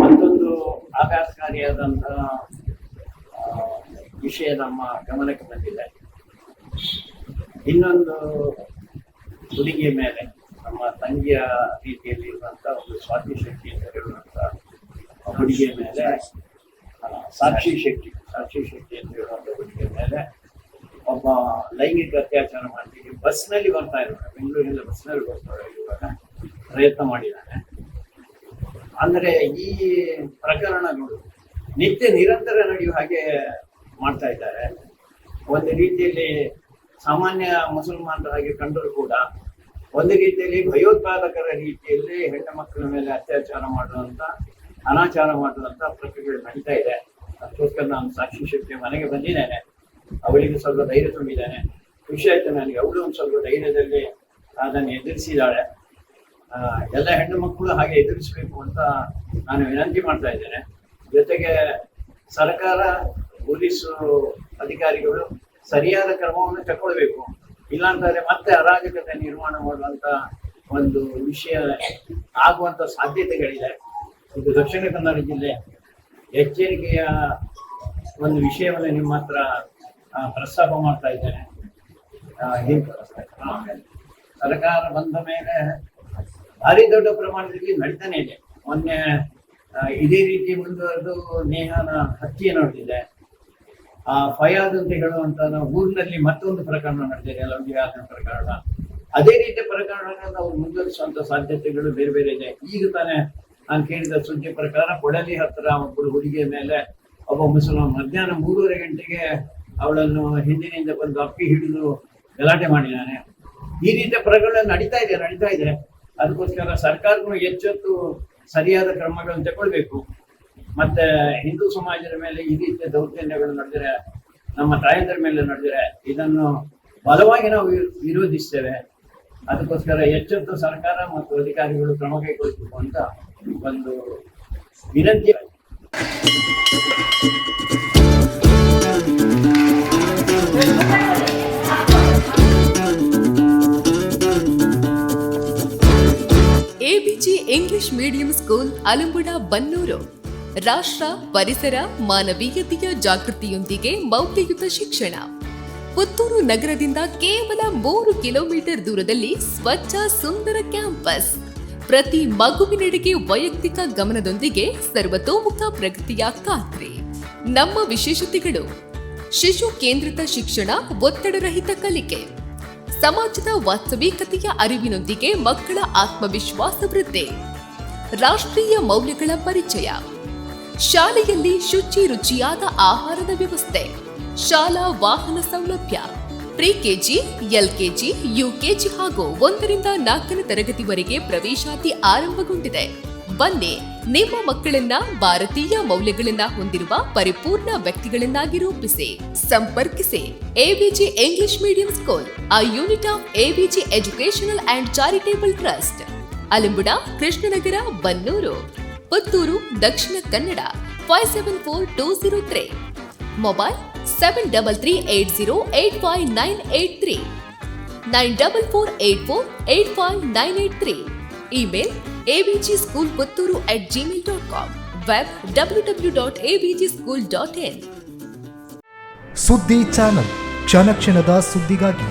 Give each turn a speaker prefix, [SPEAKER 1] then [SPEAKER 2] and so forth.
[SPEAKER 1] ಮತ್ತೊಂದು ಆಘಾತಕಾರಿಯಾದಂತಹ ವಿಷಯ ನಮ್ಮ ಗಮನಕ್ಕೆ ಬಂದಿದೆ. ಇನ್ನೊಂದು ಹುಡುಗಿಯ ಮೇಲೆ, ನಮ್ಮ ತಂಗಿಯ ರೀತಿಯಲ್ಲಿ ಇರುವಂತಹ ಒಂದು ಸ್ವಾತಿ ಶಕ್ತಿ ಅಂತ ಹೇಳುವಂತ ಹುಡುಗಿಯ ಮೇಲೆ ಸಾಕ್ಷಿ ಶಕ್ತಿ ಸಾಕ್ಷಿ ಶಕ್ತಿ ಅಂತ ಹೇಳುವಂತ ಹುಡುಗಿಯ ಮೇಲೆ ಒಬ್ಬ ಲೈಂಗಿಕ ಅತ್ಯಾಚಾರ ಮಾಡ್ಲಿಕ್ಕೆ ಬಸ್ನಲ್ಲಿ ಬರ್ತಾ ಇರೋಣ ಬೆಂಗಳೂರಿಂದ ಬಸ್ನಲ್ಲಿ ಬರ್ತಾರೆ ಇವಾಗ ಪ್ರಯತ್ನ ಮಾಡಿದ್ದಾನೆ ಅಂದ್ರೆ ಈ ಪ್ರಕರಣಗಳು ನಿತ್ಯ ನಿರಂತರ ನಡೆಯುವ ಹಾಗೆ ಮಾಡ್ತಾ ಇದ್ದಾರೆ. ಒಂದು ರೀತಿಯಲ್ಲಿ ಸಾಮಾನ್ಯ ಮುಸಲ್ಮಾನರ ಹಾಗೆ ಕಂಡರೂ ಕೂಡ ಒಂದು ರೀತಿಯಲ್ಲಿ ಭಯೋತ್ಪಾದಕರ ರೀತಿಯಲ್ಲಿ ಹೆಣ್ಣು ಮಕ್ಕಳ ಮೇಲೆ ಅತ್ಯಾಚಾರ ಮಾಡುವಂತ, ಅನಾಚಾರ ಮಾಡುವಂತ ಪ್ರಕ್ರಿಯೆಗಳು ನಡೀತಾ ಇದೆ. ಅದಕ್ಕೋಸ್ಕರ ನಾನು ಸಾಕ್ಷಿ ಶಕ್ತಿ ಮನೆಗೆ ಬಂದಿದ್ದೇನೆ. ಅವಳಿಗೆ ಸ್ವಲ್ಪ ಧೈರ್ಯ ತುಂಬಿದ್ದೇನೆ. ಖುಷಿ ಆಯ್ತು ನನಗೆ. ಅವಳು ಒಂದು ಸ್ವಲ್ಪ ಧೈರ್ಯದಲ್ಲಿ ಅದನ್ನು ಎದುರಿಸಿದಾಳೆ ಎಲ್ಲ ಹೆಣ್ಣು ಮಕ್ಕಳು ಹಾಗೆ ಎದುರಿಸಬೇಕು ಅಂತ ನಾನು ವಿನಂತಿ ಮಾಡ್ತಾ ಇದ್ದೇನೆ. ಜೊತೆಗೆ ಸರ್ಕಾರ, ಪೊಲೀಸು ಅಧಿಕಾರಿಗಳು ಸರಿಯಾದ ಕ್ರಮವನ್ನು ತಗೊಳ್ಬೇಕು. ಇಲ್ಲಾಂತಂದ್ರೆ ಮತ್ತೆ ಅರಾಜಕತೆ ನಿರ್ಮಾಣ ಮಾಡುವಂತ ಒಂದು ವಿಷಯ ಆಗುವಂತ ಸಾಧ್ಯತೆಗಳಿದೆ. ಇದು ದಕ್ಷಿಣ ಕನ್ನಡ ಜಿಲ್ಲೆ ಎಚ್ಚರಿಕೆಯ ಒಂದು ವಿಷಯವನ್ನು ನಿಮ್ಮ ಹತ್ರ ಪ್ರಸ್ತಾಪ ಮಾಡ್ತಾ ಇದ್ದೇನೆ. ಸರ್ಕಾರ ಬಂದ ಮೇಲೆ ಭಾರಿ ದೊಡ್ಡ ಪ್ರಮಾಣದಲ್ಲಿ ನಡೀತಾನೆ ಇದೆ. ಮೊನ್ನೆ ಇದೇ ರೀತಿ ಮುಂದುವರೆದು ನೇಹಾನ ಹತ್ಯೆ ನಡೆದಿದೆ. ಆ ಫಯಾದ್ ಅಂತ ಹೇಳುವಂತ ಊರಿನಲ್ಲಿ ಮತ್ತೊಂದು ಪ್ರಕರಣ ನಡೆದಿದೆ ಲವ್ಯಾದ ಪ್ರಕರಣ. ಅದೇ ರೀತಿ ಪ್ರಕರಣಗಳನ್ನು ಅವ್ರು ಮುಂದುವರಿಸುವಂತ ಸಾಧ್ಯತೆಗಳು ಬೇರೆ ಬೇರೆ ಇದೆ. ಈಗ ತಾನೇ ನಾನು ಕೇಳಿದ ಸುದ್ದಿ ಪ್ರಕಾರ ಕೊಡಲಿ ಹತ್ರ ಒಬ್ಬಳು ಹುಡುಗಿಯ ಮೇಲೆ ಒಬ್ಬ ಮುಸಲ್ಮಾನ್ ಮಧ್ಯಾಹ್ನ ಮೂರುವರೆ ಗಂಟೆಗೆ ಅವಳನ್ನು ಹಿಂದಿನಿಂದ ಬಂದು ಅಪ್ಪಿ ಹಿಡಿದು ಗಲಾಟೆ ಮಾಡಿದ್ದಾನೆ. ಈ ರೀತಿಯ ಪ್ರಕರಣ ನಡೀತಾ ಇದೆ ನಡೀತಾ ಇದೆ. ಅದಕ್ಕೋಸ್ಕರ ಸರ್ಕಾರಗಳು ಎಚ್ಚೆತ್ತು ಸರಿಯಾದ ಕ್ರಮಗಳನ್ನು ತಗೊಳ್ಬೇಕು. ಮತ್ತೆ ಹಿಂದೂ ಸಮಾಜದ ಮೇಲೆ ಈ ರೀತಿಯ ದೌರ್ಜನ್ಯಗಳು ನಡೆದರೆ, ನಮ್ಮ ತಾಯಂದರ ಮೇಲೆ ನಡೆದರೆ ಇದನ್ನು ಬಲವಾಗಿ ನಾವು ವಿರೋ- ವಿರೋಧಿಸ್ತೇವೆ. ಅದಕ್ಕೋಸ್ಕರ ಎಚ್ಚೆತ್ತು ಸರ್ಕಾರ ಮತ್ತು ಅಧಿಕಾರಿಗಳು ಕ್ರಮ ಕೈಗೊಳ್ಳಬೇಕು ಅಂತ ಒಂದು ವಿನಂತಿ.
[SPEAKER 2] English medium school Alambuda Bannur ರಾಷ್ಟ್ರ ಪರಿಸರ ಮಾನವೀಯತೆಯ ಜಾಗೃತಿಯೊಂದಿಗೆ ಮೌಲ್ಯಯುತ ಶಿಕ್ಷಣ ಪುತ್ತೂರು ನಗರದಿಂದ ಕೇವಲ ಮೂರು ಕಿಲೋಮೀಟರ್ ದೂರದಲ್ಲಿ ಸ್ವಚ್ಛ ಸುಂದರ ಕ್ಯಾಂಪಸ್ ಪ್ರತಿ ಮಗುವಿನೆಡೆಗೆ ವೈಯಕ್ತಿಕ ಗಮನದೊಂದಿಗೆ ಸರ್ವತೋಮುಖ ಪ್ರಗತಿಯ ಖಾತ್ರಿ ನಮ್ಮ ವಿಶೇಷತೆಗಳು ಶಿಶು ಕೇಂದ್ರಿತ ಶಿಕ್ಷಣ ಒತ್ತಡರಹಿತ ಕಲಿಕೆ ಸಮಾಜದ ವಾಸ್ತವಿಕತೆಯ ಅರಿವಿನೊಂದಿಗೆ ಮಕ್ಕಳ ಆತ್ಮವಿಶ್ವಾಸ ವೃದ್ಧಿ. ರಾಷ್ಟ್ರೀಯ ಮೌಲ್ಯಗಳ ಪರಿಚಯ. ಶಾಲೆಯಲ್ಲಿ ಶುಚಿ ರುಚಿಯಾದ ಆಹಾರದ ವ್ಯವಸ್ಥೆ. ಶಾಲಾ ವಾಹನ ಸೌಲಭ್ಯ. ಪ್ರಿಕೆಜಿ, ಎಲ್ಕೆಜಿ, ಯುಕೆಜಿ ಹಾಗೂ ಒಂದರಿಂದ ನಾಲ್ಕನೇ ತರಗತಿವರೆಗೆ ಪ್ರವೇಶಾತಿ ಆರಂಭಗೊಂಡಿದೆ. ಬನ್ನಿ ನಿಮ್ಮ ಮಕ್ಕಳನ್ನ ಭಾರತೀಯ ಮೌಲ್ಯಗಳನ್ನ ಹೊಂದಿರುವ ಪರಿಪೂರ್ಣ ವ್ಯಕ್ತಿಗಳನ್ನಾಗಿ ರೂಪಿಸಿ. ಸಂಪರ್ಕಿಸಿ. ABG English medium school a unit of ABG educational and charitable trust Alimbuda, Krishnanagar, Bannur. Puttur, Dakshina Kannada five seven four two zero three mobile seven double three eight zero eight five nine eight three nine double four eight four eight five nine eight three email ABG school Puttur at Gmail dot com web W W dot ABG school dot in
[SPEAKER 3] ಸುದ್ದಿ channel, ಕ್ಷಣ ಕ್ಷಣದ ಸುದ್ದಿಗಾಗಿ